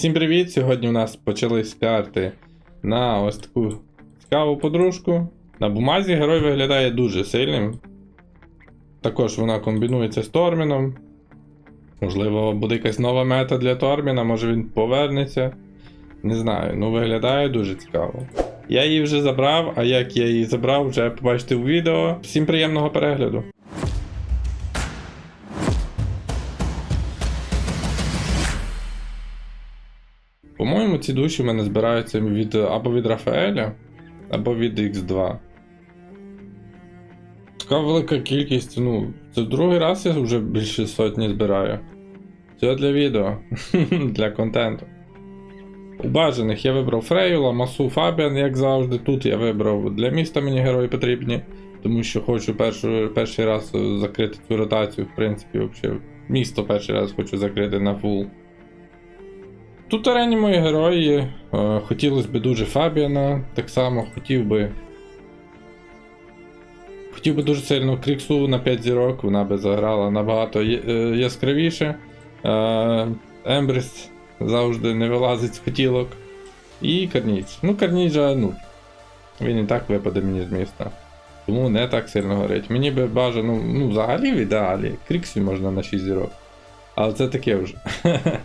Всім привіт! Сьогодні у нас почались карти на ось таку цікаву подружку. На бумазі герой виглядає дуже сильним. Також вона комбінується з Торміном. Можливо, буде якась нова мета для Торміна, може він повернеться. Не знаю, ну виглядає дуже цікаво. Я її вже забрав, а як я її забрав, вже побачите у відео. Всім приємного перегляду. По-моєму, ці душі в мене збираються від або від Рафаеля, або від X2. Така велика кількість, ну, це другий раз я вже більше сотні збираю. Це для відео, для контенту. У бажаних я вибрав Фрейла, Масу Фабіан, як завжди. Тут я вибрав для міста мені герої потрібні, тому що хочу першу, перший раз закрити цю ротацію, в принципі, взагалі. Місто перший раз хочу закрити на фул. Тут арені мої герої. Е, хотілося б дуже Фабіана, так само хотів би. Хотів би дуже сильно Кріксу на 5 зірок, вона би заграла набагато е, яскравіше. Е, Ембріс завжди не вилазить з хотілок. І Карніч. Ну, Карніджа, ну. Він і так випаде мені з міста. Тому не так сильно горить. Мені би бажано, ну, взагалі в ідеалі. Кріксі можна на 6 зірок. Але це таке вже.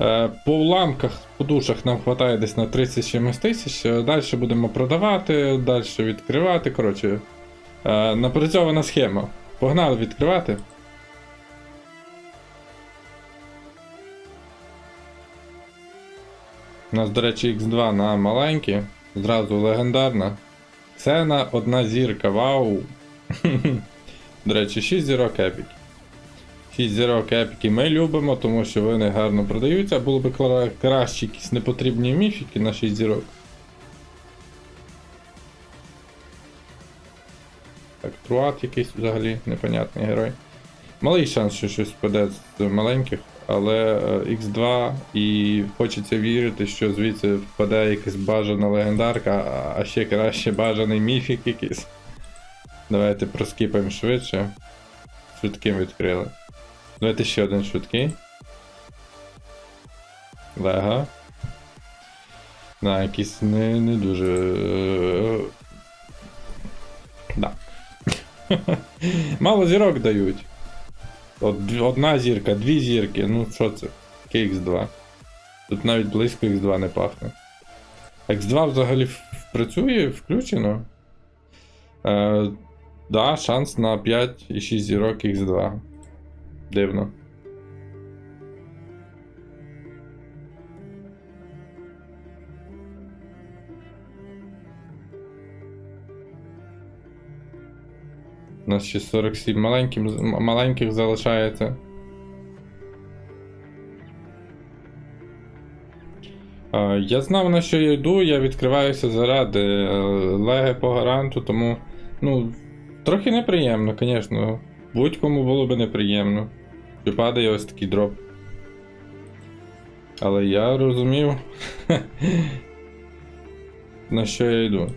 Е, По уламках, по душах нам вистачає десь на 30 чимось тисяч. Далі будемо продавати, далі відкривати. Коротше, е, напрацьована схема. Погнали відкривати. У нас, до речі, X2 на маленькі. Зразу легендарна. Ксена одна зірка, вау! До речі, 6 зірок епік. 6 зірок епіки ми любимо, тому що вони гарно продаються. Було б кра- краще якісь непотрібні міфіки на 6 зірок. Так, Труат якийсь взагалі непонятний герой. Малий шанс, що щось впаде з маленьких, але е, X2 і хочеться вірити, що звідси впаде якась бажана легендарка, а ще краще бажаний міфік якийсь. Давайте проскіпаємо швидше. Швидким відкрили. Давайте ще один швидкий. Лего. Да, якийсь не, не дуже. е, Да. Мало зірок дають. От, одна зірка, дві зірки, ну що це? Таке X2. Тут навіть близько X2 не пахне. X2 взагалі працює, включено. Е, да, шанс на 5 і 6 зірок X2. Дивно. У нас ще 47 маленьким, маленьких залишається. Я знав на що я йду, я відкриваюся заради е, леги по гаранту, тому ну, трохи неприємно, звісно. Будь-кому було б неприємно, що падає ось такий дроп. Але я розумів, на що я йду.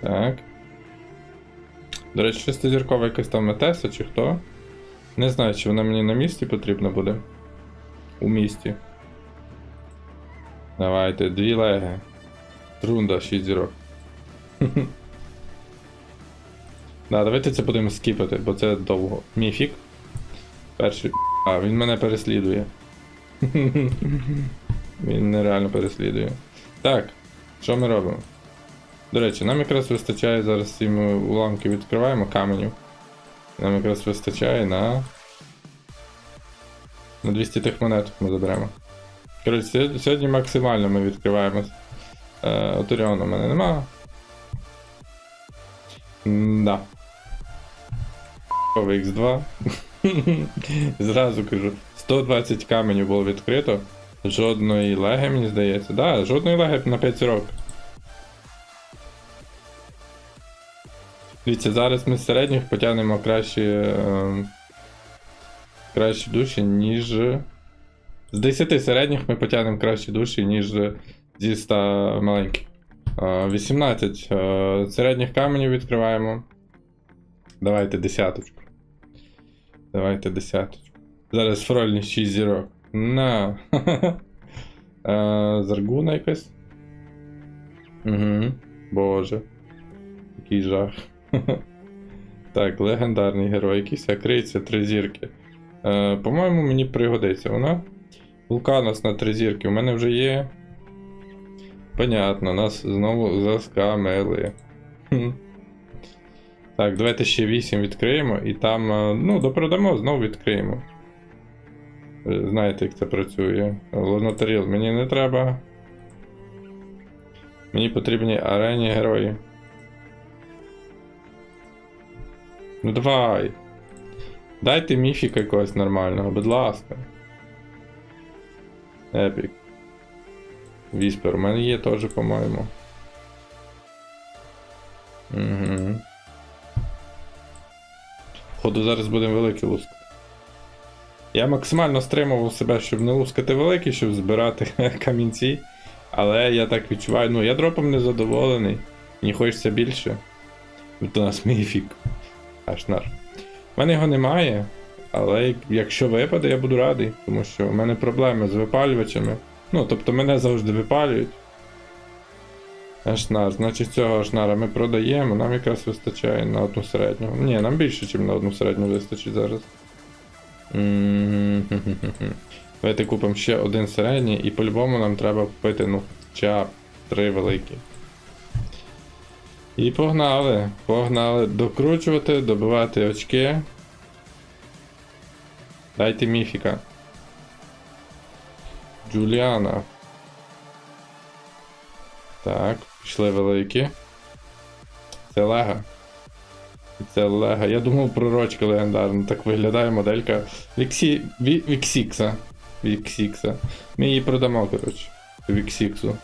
Так. До речі, шестизіркова якась там метеса чи хто. Не знаю, чи вона мені на місці потрібна буде. У місті. Давайте, дві леги. Трунда, 6 зірок. Да, давайте це будемо скіпати, бо це довго. Міфік. Перший. А, він мене переслідує. Він нереально переслідує. Так, що ми робимо? До речі, нам якраз вистачає зараз ці ми уламки відкриваємо каменів. Нам якраз вистачає на. На 200 тих монет ми заберемо. Коротше, сьогодні- максимально ми відкриваємо. Е, Оторіона в мене нема. Да. X2. Зразу кажу, 120 каменів було відкрито. Жодної леги, мені здається. Да, жодної леги на 5 років. Дивіться, зараз ми з середніх потягнемо кращі. Е, кращі душі, ніж. З 10 середніх ми потягнемо кращі душі, ніж зі 100 маленьких. Е, 18 е, середніх каменів відкриваємо. Давайте десяточку. Давайте десяточку. Зараз фрольні 6 зірок. На. Заргуна якась. Угу. Боже. Який жах. так, легендарний герой якийсь, а криється три зірки. Е, по-моєму, мені пригодиться вона. Вулканос на три зірки у мене вже є. Понятно, нас знову заскамили. Так, давайте ще 8 відкриємо і там, е, ну, допродамо, знову відкриємо. Знаєте, як це працює. Лонотаріл мені не треба. Мені потрібні арені герої. Ну давай. Дайте міфіка якогось нормального, будь ласка. Епік. Віспер, у мене є теж, по-моєму. Угу. Ходу зараз будемо великі лускати. Я максимально стримував себе, щоб не лускати великі, щоб збирати камінці. Але я так відчуваю, ну я дропом не задоволений. Мені хочеться більше. Тут у нас міфік. Аж наш. У мене його немає, але якщо випаде, я буду радий, тому що в мене проблеми з випалювачами. Ну, тобто мене завжди випалюють. Ашнар, значить цього ашнара ми продаємо, нам якраз вистачає на одну середню. Ні, нам більше, ніж на одну середню вистачить зараз. Давайте купимо ще один середній, і по-любому нам треба купити, ну, хоча б три великі. І погнали, погнали докручувати, добивати очки. Дайте міфіка. Джуліана. Так, пішли великі. Це Лего. Це Лего. Я думав пророчка легендарна. Так виглядає моделька Віксі... Ві... Віксікса. Віксікса. Ми її продамо, коротше. Віксіксу.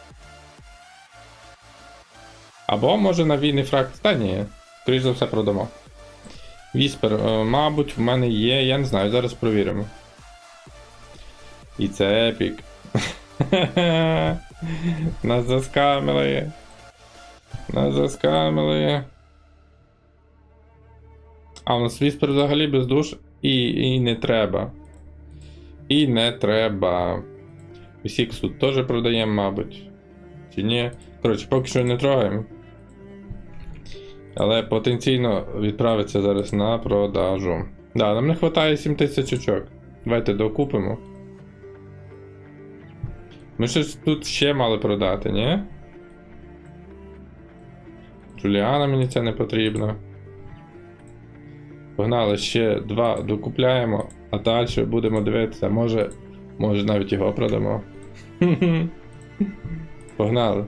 Або може на війний фракт. Та ні. Скоріше за все продамо. Віспер, е, мабуть, в мене є, я не знаю, зараз провіримо. І це епік. Нас заскамили. Нас заскамили. А у нас віспер взагалі без душ і, і не треба. І не треба. Вісіксу теж продаємо, мабуть. Чи ні? Коротше, поки що не трогаємо. Але потенційно відправиться зараз на продажу. Да, нам не вистачає 7000 очок. Давайте докупимо. Ми щось тут ще мали продати, ні? Джуліана мені це не потрібно. Погнали, ще два докупляємо, а далі будемо дивитися, може, може навіть його продамо. Погнали.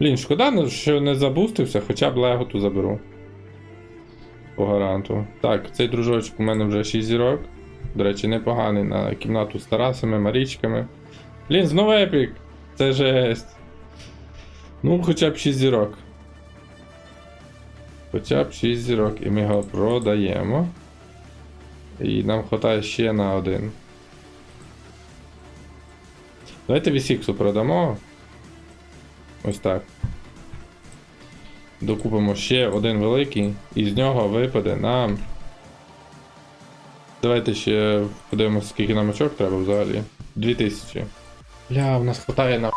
Блін, шкода, ну, що не забустився, хоча б леготу заберу. По гаранту. Так, цей дружочок у мене вже 6 зірок. До речі, непоганий на кімнату з Тарасами, Марічками. Блін, знову епік! Це жесть. Ну, хоча б 6 зірок. Хоча б 6 зірок, і ми його продаємо. І нам вистачає ще на один. Давайте Вісіксу продамо. Ось так. Докупимо ще один великий, і з нього випаде нам. Давайте ще подивимося, скільки нам очок треба взагалі. 2000. Бля, у нас хватає на.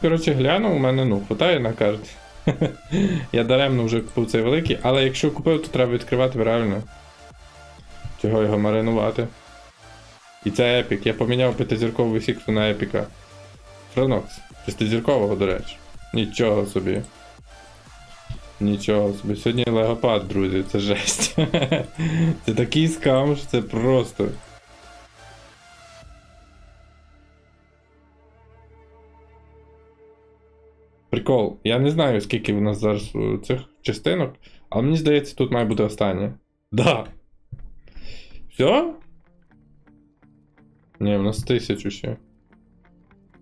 Коротше, глянув, у мене ну, хватає на карті. Я даремно вже купив цей великий, але якщо купив, то треба відкривати правильно. Чого його маринувати? І це епік. Я поміняв п'ятизірковий сіксу на епіка. Фронокс. Шестизіркового, до речі. Нічого собі. Нічого собі. Сьогодні легопад, друзі, це жесть. це такий скам, що це просто. Прикол. Я не знаю, скільки в нас зараз е, цих частинок, але мені здається, тут має бути останнє. Да. Все? Ні, в нас тисячу ще.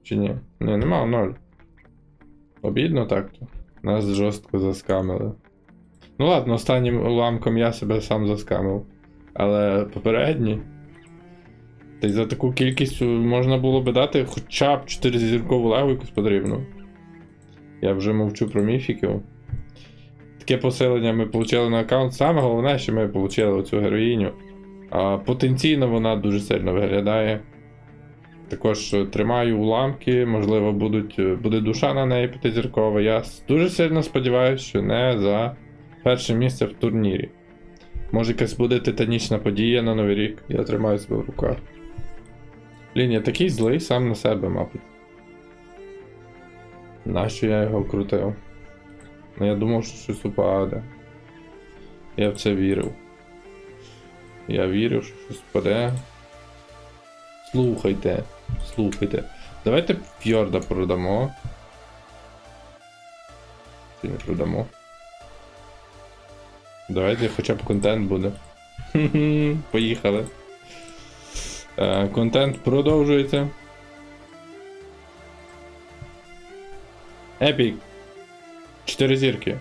Чи ні? Ні, нема ноль. Обідно так-то. Нас жорстко заскамили. Ну ладно, останнім уламком я себе сам заскамив. Але попередній. Та й за таку кількість можна було би дати хоча б 4 зіркову легу якусь потрібну. Я вже мовчу про міфіків. таке посилення ми отримали на аккаунт. Саме головне, що ми отримали оцю героїню. А, потенційно вона дуже сильно виглядає. Також е, тримаю уламки, можливо, будуть, е, буде душа на неї п'ятизіркова. Я дуже сильно сподіваюся, що не за перше місце в турнірі. Може якась буде титанічна подія на Новий рік. Я тримаю себе в руках. Блін, я такий злий сам на себе, мабуть. Нащо я його крутив? Ну я думав, що щось упаде. Я в це вірив. Я вірив, що щось впаде. Слухайте, слухайте. Давайте фьорда продамо. Чи не продамо? Давайте хоча б контент буде. Поїхали. Е, контент продовжується. Епік. Чотири зірки.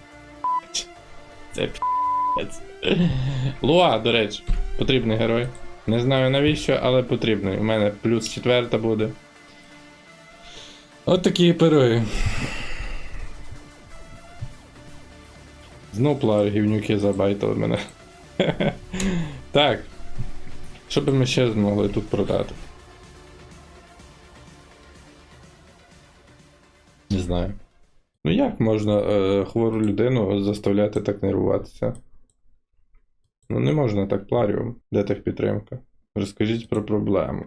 Це пі***ць. Луа, до речі, потрібний герой. Не знаю навіщо, але потрібний. У мене плюс четверта буде. От такі пироги. Знов плари гівнюки забайтили мене. так. Що би ми ще змогли тут продати? Не знаю. Можна е, хвору людину заставляти так нервуватися? Ну не можна так пларіум. Де техпідтримка? Розкажіть про проблему.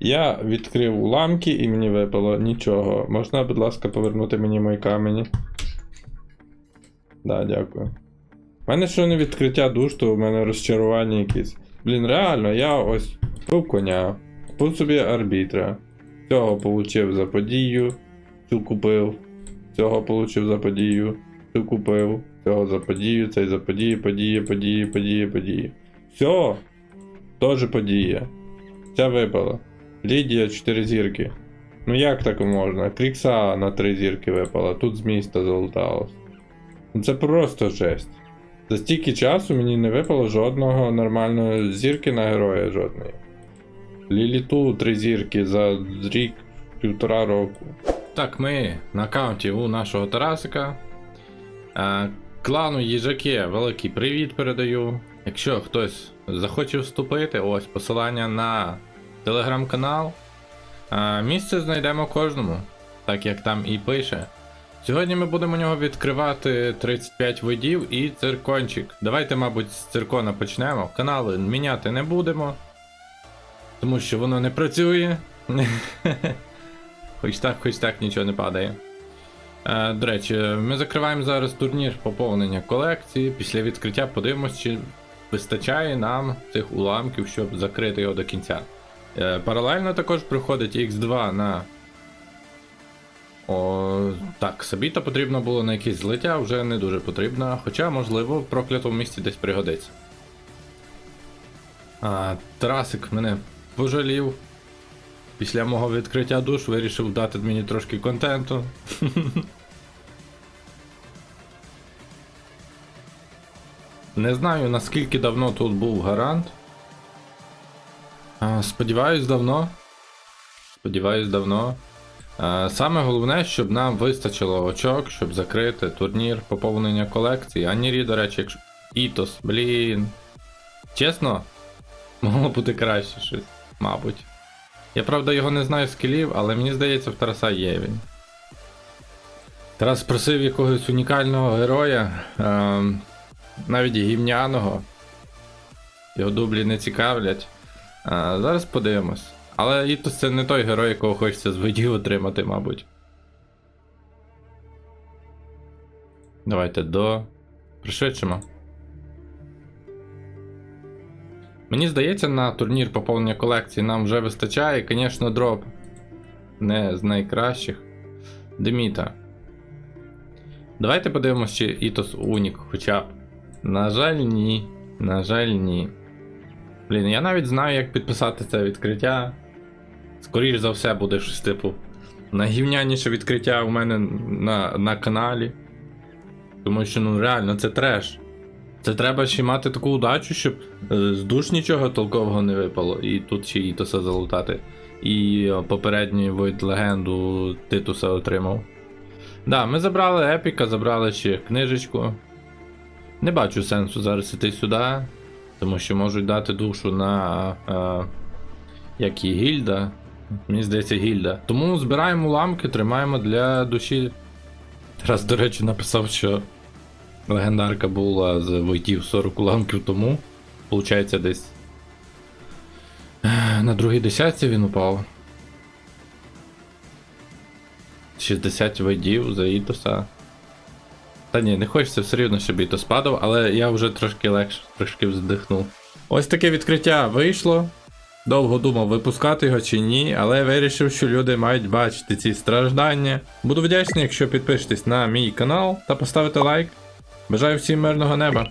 Я відкрив уламки і мені випало нічого. Можна, будь ласка, повернути мені мої камені? Да, дякую. У мене що не відкриття душ, то у мене розчарування якісь. Блін, реально, я ось купив коня, купив собі арбітра. Цього получив за подію, цю купив, цього получив за подію, цю купив, цього за подію, цей за подію, події, події, події, події. Все! Тоже подія. Ця випала. Лідія 4 зірки. Ну як так можна? Крікса на 3 зірки випала, тут з міста залуталось. Ну Це просто жесть. За стільки часу мені не випало жодного нормальної зірки на героя жодної. Ліліту три зірки за рік півтора року. Так, ми на аккаунті у нашого Тарасика. Клану їжаки великий привіт передаю. Якщо хтось захоче вступити, ось посилання на телеграм-канал. Місце знайдемо кожному, так як там і пише. Сьогодні ми будемо у нього відкривати 35 видів і циркончик. Давайте, мабуть, з циркона почнемо. Канали міняти не будемо. Тому що воно не працює. хоч так, хоч так нічого не падає. Е, до речі, ми закриваємо зараз турнір поповнення колекції. Після відкриття подивимось, чи вистачає нам цих уламків, щоб закрити його до кінця. Е, паралельно також приходить X2 на о, так, Сабіта потрібно було на якесь злиття, вже не дуже потрібно, хоча, можливо, в проклятому місці десь пригодиться. А, Тарасик мене пожалів. Після мого відкриття душ вирішив дати мені трошки контенту. Не знаю наскільки давно тут був гарант. Сподіваюсь, давно. Сподіваюсь, давно. Саме головне, щоб нам вистачило очок, щоб закрити турнір поповнення колекції. Анірі, до речі, якщо. Ітос, блін. Чесно, могло бути краще щось, мабуть. Я правда його не знаю з скілів, але мені здається, в Тараса є він. Тарас просив якогось унікального героя, е, навіть гімняного. Його дублі не цікавлять. Е, зараз подивимось. Але Ітос це не той герой, якого хочеться з видів отримати, мабуть. Давайте до. Пришвидшимо. Мені здається, на турнір поповнення колекції нам вже вистачає, звісно, дроп. Не з найкращих. Деміта. Давайте подивимося, чи Ітос Унік хоча б. На жаль, ні. На жаль, ні. Блін, я навіть знаю, як підписати це відкриття. Скоріше за все, буде щось типу. Найгівняніше відкриття у мене на, на каналі. Тому що, ну реально, це треш. Це треба ще мати таку удачу, щоб е, з душ нічого толкового не випало. І тут ще Ітоса залутати. І е, попередню вид легенду Титуса отримав. Да, ми забрали епіка, забрали ще книжечку. Не бачу сенсу зараз іти сюди, тому що можуть дати душу на. Е, як і гільда. Мені здається, гільда. Тому збираємо уламки, тримаємо для душі. Раз, до речі, написав, що легендарка була з войтів 40 уламків тому. Получається, десь. На другій десятці він упав. 60 вайдів за Ітоса. Та ні, не хочеться все рівно, щоб Ітос падав, але я вже трошки легше, трошки вздихнув. Ось таке відкриття вийшло. Довго думав, випускати його чи ні, але вирішив, що люди мають бачити ці страждання. Буду вдячний, якщо підпишетесь на мій канал та поставите лайк. Бажаю всім мирного неба.